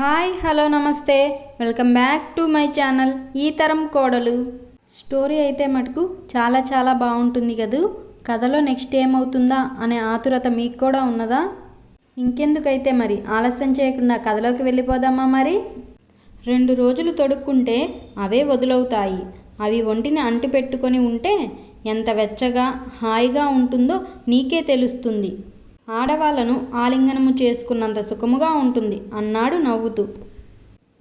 Hi hello నమస్తే. Welcome back to my channel ఈ తరం కోడలు. స్టోరీ అయితే మటుకు చాలా చాలా బాగుంటుంది కదూ? కథలో నెక్స్ట్ ఏమవుతుందా అనే ఆతురత మీకు కూడా ఉన్నదా? ఇంకెందుకైతే మరి? ఆలస్యం చేయకుండా కథలోకి వెళ్ళిపోదామా మరి? రెండు రోజులు తొడుక్కుంటే అవే వదులవుతాయి. అవి ఒంటిని అంటిపెట్టుకొని ఉంటే ఎంత వెచ్చగా హాయిగా ఉంటుందో నీకే తెలుస్తుంది. ఆడవాళ్ళను ఆలింగనము చేసుకున్నంత సుఖముగా ఉంటుంది. అన్నాడు నవ్వుతూ.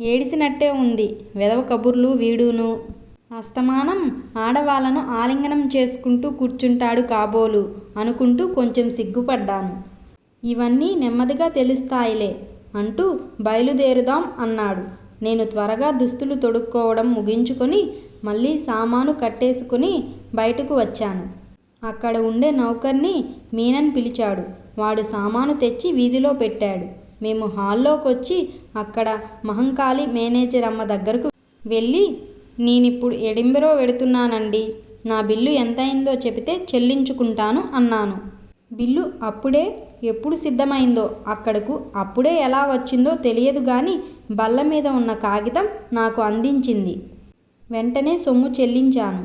ఏడిసినట్టే ఉంది. వెదవ కబుర్లు వీడును. అస్తమానం ఆడవాళ్ళను ఆలింగనం చేసుకుంటూ కూర్చుంటాడు కాబోలు అనుకుంటూ కొంచెం సిగ్గుపడ్డాను. ఇవన్నీ నెమ్మదిగా తెలుస్తాయిలే అంటూ బయలుదేరుదాం అన్నాడు. నేను త్వరగా దుస్తులు తొడుక్కోవడం ముగించుకొని మళ్ళీ సామాను కట్టేసుకుని బయటకు వచ్చాను. అక్కడ ఉండే నౌకర్ని మీనన్ పిలిచాడు. వాడు సామాను తెచ్చి వీధిలో పెట్టాడు. మేము హాల్లోకొచ్చి అక్కడ మహంకాళి మేనేజర్ అమ్మ దగ్గరకు వెళ్ళి నేనిప్పుడు ఎడింబరో వెడుతున్నానండి. నా బిల్లు ఎంతయిందో చెబితే చెల్లించుకుంటాను అన్నాను. బిల్లు అప్పుడే? ఎప్పుడు సిద్ధమైందో? అక్కడకు అప్పుడే ఎలా వచ్చిందో తెలియదు కానీ బల్ల మీద ఉన్న కాగితం నాకు అందించింది. వెంటనే సొమ్ము చెల్లించాను.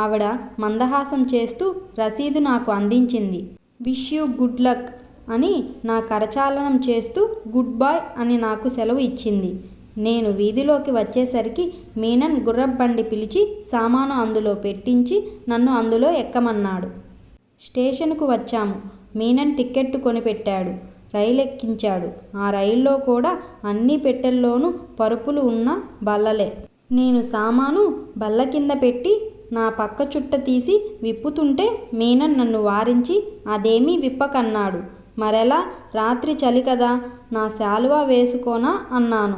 ఆవిడ మందహాసం చేస్తూ రసీదు నాకు అందించింది. విష్ యూ గుడ్ లక్ అని నా కరచాలనం చేస్తూ గుడ్ బాయ్ అని నాకు సెలవు ఇచ్చింది. నేను వీధిలోకి వచ్చేసరికి మీనన్ గుర్రబండి పిలిచి సామాను అందులో పెట్టించి నన్ను అందులో ఎక్కమన్నాడు. స్టేషన్కు వచ్చాము. మీనన్ టిక్కెట్టు కొనిపెట్టాడు. రైలు ఎక్కించాడు ఆ రైల్లో కూడా అన్ని పెట్టెల్లోనూ పరుపులు ఉన్న బల్లలే. నేను సామాను బల్ల కింద పెట్టి నా పక్క చుట్ట తీసి విప్పుతుంటే మీనన్ నన్ను వారించి అదేమీ విప్పకన్నాడు. మరెలా? రాత్రి చలి కదా. నా శాలువా వేసుకోనా అన్నాను.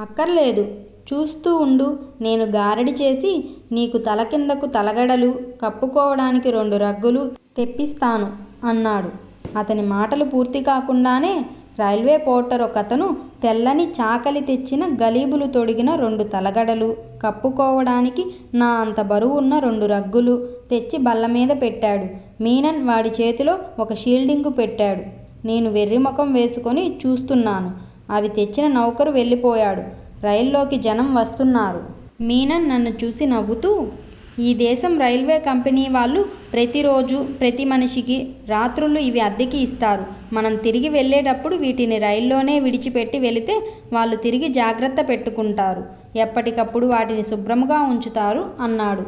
అక్కర్లేదు. చూస్తూ ఉండు. నేను గారడి చేసి నీకు తల కిందకు తలగడలు కప్పుకోవడానికి రెండు రగ్గులు తెప్పిస్తాను అన్నాడు. అతని మాటలు పూర్తి కాకుండానే రైల్వే పోర్టర్ ఒకతను తెల్లని చాకలి తెచ్చిన గలీబులు తొడిగిన రెండు తలగడలు. కప్పుకోవడానికి నా అంత బరువున్న రెండు రగ్గులు తెచ్చి బల్ల మీద పెట్టాడు. మీనన్ వాడి చేతిలో ఒక షీల్డింగు పెట్టాడు. నేను వెర్రిముఖం వేసుకొని చూస్తున్నాను. అవి తెచ్చిన నౌకరు వెళ్ళిపోయాడు. రైల్లోకి జనం వస్తున్నారు. మీనన్ నన్ను చూసి నవ్వుతూ ఈ దేశం రైల్వే కంపెనీ వాళ్ళు ప్రతిరోజు ప్రతి మనిషికి రాత్రులు ఇవి అద్దెకి ఇస్తారు. మనం తిరిగి వెళ్ళేటప్పుడు వీటిని రైల్లోనే విడిచిపెట్టి వెళితే వాళ్ళు తిరిగి జాగ్రత్త పెట్టుకుంటారు. ఎప్పటికప్పుడు వాటిని శుభ్రంగా ఉంచుతారు అన్నాడు.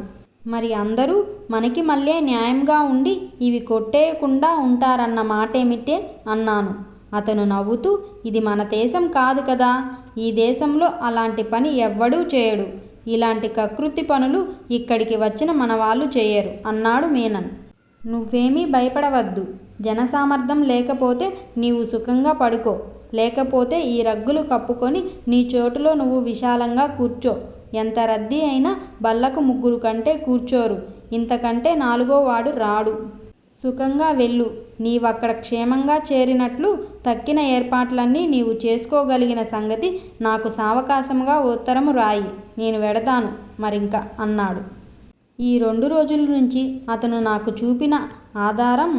మరి అందరూ మనకి మళ్ళీ న్యాయంగా ఉండి ఇవి కొట్టేయకుండా ఉంటారన్న మాటేమిటే అన్నాను. అతను నవ్వుతూ ఇది మన దేశం కాదు కదా. ఈ దేశంలో అలాంటి పని ఎవ్వడూ చేయడు. ఇలాంటి కకృతి పనులు ఇక్కడికి వచ్చిన మన వాళ్ళు చేయరు అన్నాడు మీనన్. నువ్వేమీ భయపడవద్దు. జనసామర్థం లేకపోతే నీవు సుఖంగా పడుకో. లేకపోతే ఈ రగ్గులు కప్పుకొని నీ చోటులో నువ్వు విశాలంగా కూర్చో. ఎంత రద్దీ అయినా బల్లకు ముగ్గురు కంటే కూర్చోరు. ఇంతకంటే నాలుగో వాడు రాడు. సుఖంగా వెళ్ళు. నీవక్కడ క్షేమంగా చేరినట్లు తక్కిన ఏర్పాట్లన్నీ నీవు చేసుకోగలిగిన సంగతి నాకు సావకాశంగా ఉత్తరము రాయి. నేను వెడతాను మరింక అన్నాడు. ఈ రెండు రోజుల నుంచి అతను నాకు చూపిన ఆధారం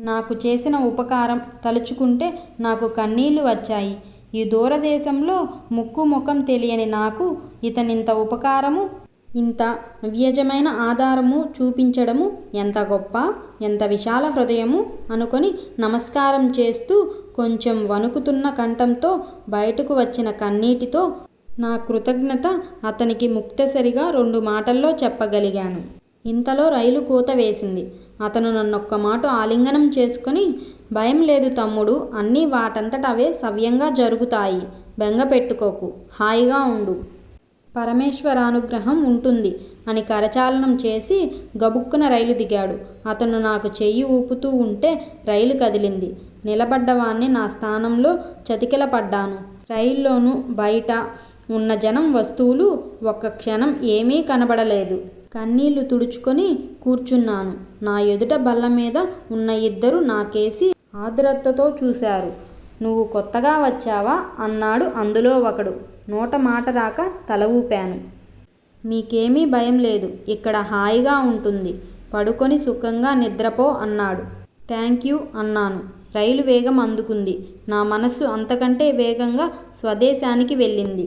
నాకు చేసిన ఉపకారం తలుచుకుంటే నాకు కన్నీళ్ళు వచ్చాయి. ఈ దూరదేశంలో ముక్కు ముఖం తెలియని నాకు ఇతనింత ఉపకారము ఇంత వ్యజమైన ఆధారము చూపించడము ఎంత గొప్ప ఎంత విశాల హృదయము అనుకొని నమస్కారం చేస్తూ కొంచెం వణుకుతున్న కంఠంతో బయటకు వచ్చిన కన్నీటితో నా కృతజ్ఞత అతనికి ముక్తసరిగా రెండు మాటల్లో చెప్పగలిగాను. ఇంతలో రైలు కూత వేసింది. అతను నన్నొక్క మాట ఆలింగనం చేసుకుని భయం లేదు తమ్ముడు అన్నీ వాటంతట అవే సవ్యంగా జరుగుతాయి. బెంగ పెట్టుకోకు. హాయిగా ఉండు. పరమేశ్వరానుగ్రహం ఉంటుంది అని కరచాలనం చేసి గబుక్కున రైలు దిగాడు. అతను నాకు చెయ్యి ఊపుతూ ఉంటే రైలు కదిలింది. నిలబడ్డవాణ్ణి నా స్థానంలో చతికిల పడ్డాను రైల్లోనూ బయట ఉన్న జనం వస్తువులు ఒక్క క్షణం ఏమీ కనబడలేదు. కన్నీళ్ళు తుడుచుకొని కూర్చున్నాను. నా ఎదుట బల్ల మీద ఉన్న ఇద్దరు నాకేసి ఆదురత్తతో చూశారు. నువ్వు కొత్తగా వచ్చావా? అన్నాడు అందులో ఒకడు. నోట మాట రాక తల ఊపాను. మీకేమీ భయం లేదు ఇక్కడ హాయిగా ఉంటుంది పడుకొని సుఖంగా నిద్రపో అన్నాడు. థ్యాంక్ యూ అన్నాను. రైలు వేగం అందుకుంది. నా మనస్సు అంతకంటే వేగంగా స్వదేశానికి వెళ్ళింది.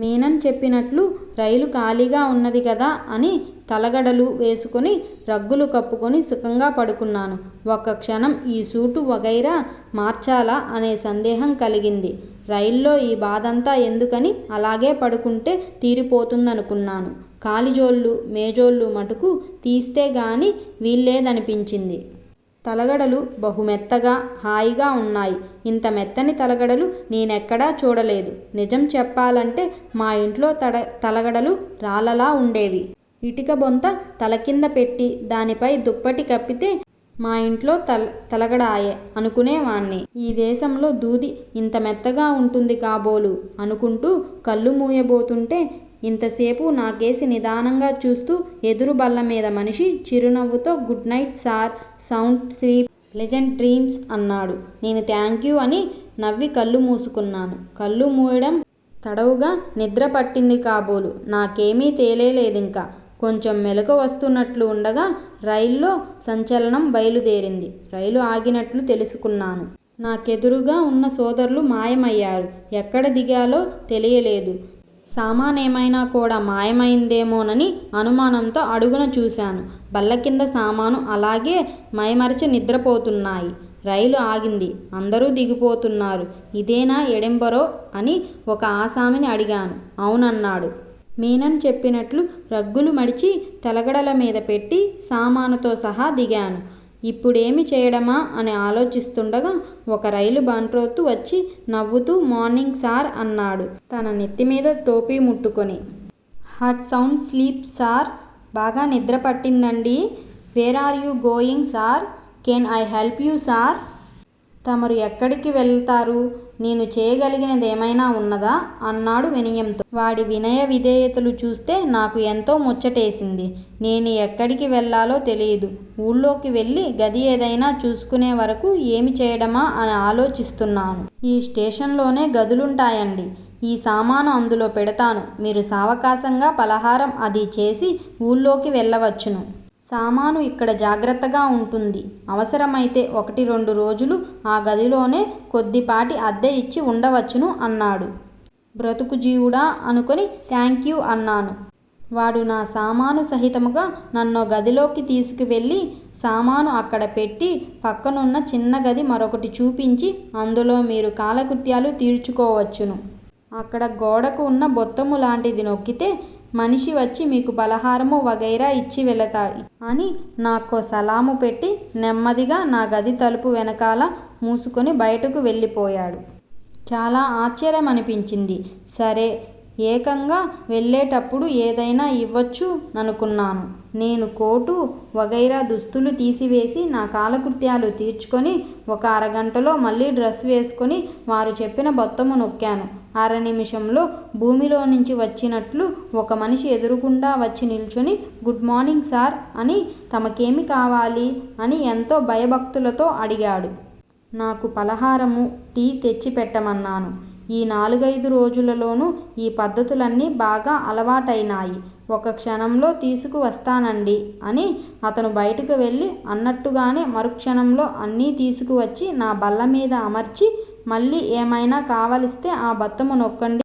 మీనన్ చెప్పినట్లు రైలు ఖాళీగా ఉన్నది కదా అని తలగడలు వేసుకొని రగ్గులు కప్పుకొని సుఖంగా పడుకున్నాను. ఒక్క క్షణం ఈ సూటు వగైరా మార్చాలా అనే సందేహం కలిగింది. రైల్లో ఈ బాధంతా ఎందుకని అలాగే పడుకుంటే తీరిపోతుందనుకున్నాను. కాలిజోళ్ళు మేజోళ్ళు మటుకు తీస్తే గాని వీల్లేదనిపించింది. తలగడలు బహుమెత్తగా హాయిగా ఉన్నాయి. ఇంత మెత్తని తలగడలు నేనెక్కడా చూడలేదు. నిజం చెప్పాలంటే మా ఇంట్లో తడ తలగడలు రాళ్ళలా ఉండేవి. ఇటుక బొంత తల కింద పెట్టి దానిపై దుప్పటి కప్పితే మా ఇంట్లో తల తలగడాయే అనుకునేవాణ్ణి. ఈ దేశంలో దూది ఇంత మెత్తగా ఉంటుంది కాబోలు అనుకుంటూ కళ్ళు మూయబోతుంటే ఇంతసేపు నాకేసి నిదానంగా చూస్తూ ఎదురు బల్ల మీద మనిషి చిరునవ్వుతో good night sir sound sleep legend dreams అన్నాడు. నేను థ్యాంక్ యూ అని నవ్వి కళ్ళు మూసుకున్నాను. కళ్ళు మూయడం తడవుగా నిద్ర పట్టింది కాబోలు. నాకేమీ తేలేలేదింకా. కొంచెం మెలకు వస్తున్నట్లు ఉండగా రైల్లో సంచలనం బయలుదేరింది. రైలు ఆగినట్లు తెలుసుకున్నాను. నాకెదురుగా ఉన్న సోదరులు మాయమయ్యారు. ఎక్కడ దిగాలో తెలియలేదు. సామానేమైనా కూడా మాయమైందేమోనని అనుమానంతో అడుగున చూశాను. బల్ల కింద సామాను అలాగే మైమరిచి నిద్రపోతున్నాయి. రైలు ఆగింది. అందరూ దిగిపోతున్నారు. ఇదేనా ఎడెంబరో అని ఒక ఆసామిని అడిగాను. అవునన్నాడు. మీనన్ చెప్పినట్లు రగ్గులు మడిచి తలగడల మీద పెట్టి సామానుతో సహా దిగాను. ఇప్పుడేమి చేయడమా అని ఆలోచిస్తుండగా ఒక రైలు బంట్రోతు వచ్చి నవ్వుతూ మార్నింగ్ సార్ అన్నాడు. తన నెత్తి మీద టోపీ ముట్టుకొని. Had sound sleep sir. బాగా నిద్ర పట్టిందండి. Where are you going sir? Can I help you sir? తమరు ఎక్కడికి వెళ్తారు? నేను చేయగలిగినది ఏమైనా ఉన్నదా? అన్నాడు వినయంతో. వాడి వినయ విధేయతలు చూస్తే నాకు ఎంతో ముచ్చటేసింది. నేను ఎక్కడికి వెళ్ళాలో తెలియదు. ఊళ్ళోకి వెళ్ళి గది ఏదైనా చూసుకునే వరకు ఏమి చేయడమా అని ఆలోచిస్తున్నాను. ఈ స్టేషన్లోనే గదులుంటాయండి. ఈ సామాను అందులో పెడతాను. మీరు సావకాశంగా పలహారం అది చేసి ఊళ్ళోకి వెళ్ళవచ్చును. సామాను ఇక్కడ జాగ్రత్తగా ఉంటుంది. అవసరమైతే ఒకటి రెండు రోజులు ఆ గదిలోనే కొద్దిపాటి అద్దె ఇచ్చి ఉండవచ్చును అన్నాడు. బ్రతుకు జీవుడా అనుకొని థ్యాంక్ యూ అన్నాను. వాడు నా సామాను సహితముగా నన్ను గదిలోకి తీసుకువెళ్ళి సామాను అక్కడ పెట్టి పక్కనున్న చిన్న గది మరొకటి చూపించి అందులో మీరు కాలకృత్యాలు తీర్చుకోవచ్చును. అక్కడ గోడకు ఉన్న బొత్తము లాంటిది నొక్కితే మనిషి వచ్చి మీకు పలహారము వగైరా ఇచ్చి వెళతాడు. అని నాకు సలాము పెట్టి నెమ్మదిగా నా గది తలుపు వెనకాల మూసుకొని బయటకు వెళ్ళిపోయాడు. చాలా ఆశ్చర్యం అనిపించింది సరే ఏకంగా వెళ్ళేటప్పుడు ఏదైనా ఇవ్వచ్చు అనుకున్నాను. నేను కోటు వగైరా దుస్తులు తీసివేసి నా కాలకృత్యాలు తీర్చుకొని ఒక అరగంటలో మళ్ళీ డ్రెస్ వేసుకొని వారు చెప్పిన బొత్తము నొక్కాను. అర నిమిషంలో భూమిలో నుంచి వచ్చినట్లు ఒక మనిషి ఎదురుకుండా వచ్చి నిల్చుని గుడ్ మార్నింగ్ సార్ అని తమకేమి కావాలి? అని ఎంతో భయభక్తులతో అడిగాడు. నాకు పలహారము టీ తెచ్చి పెట్టమన్నాను. ఈ నాలుగైదు రోజులలోనూ ఈ పద్ధతులన్నీ బాగా అలవాటైనాయి. ఒక క్షణంలో తీసుకువస్తానండి అని అతను బయటకు వెళ్ళి అన్నట్టుగానే మరుక్షణంలో అన్నీ తీసుకువచ్చి నా బల్ల మీద అమర్చి మళ్ళీ ఏమైనా కావలిస్తే ఆ బత్తము నొక్కండి.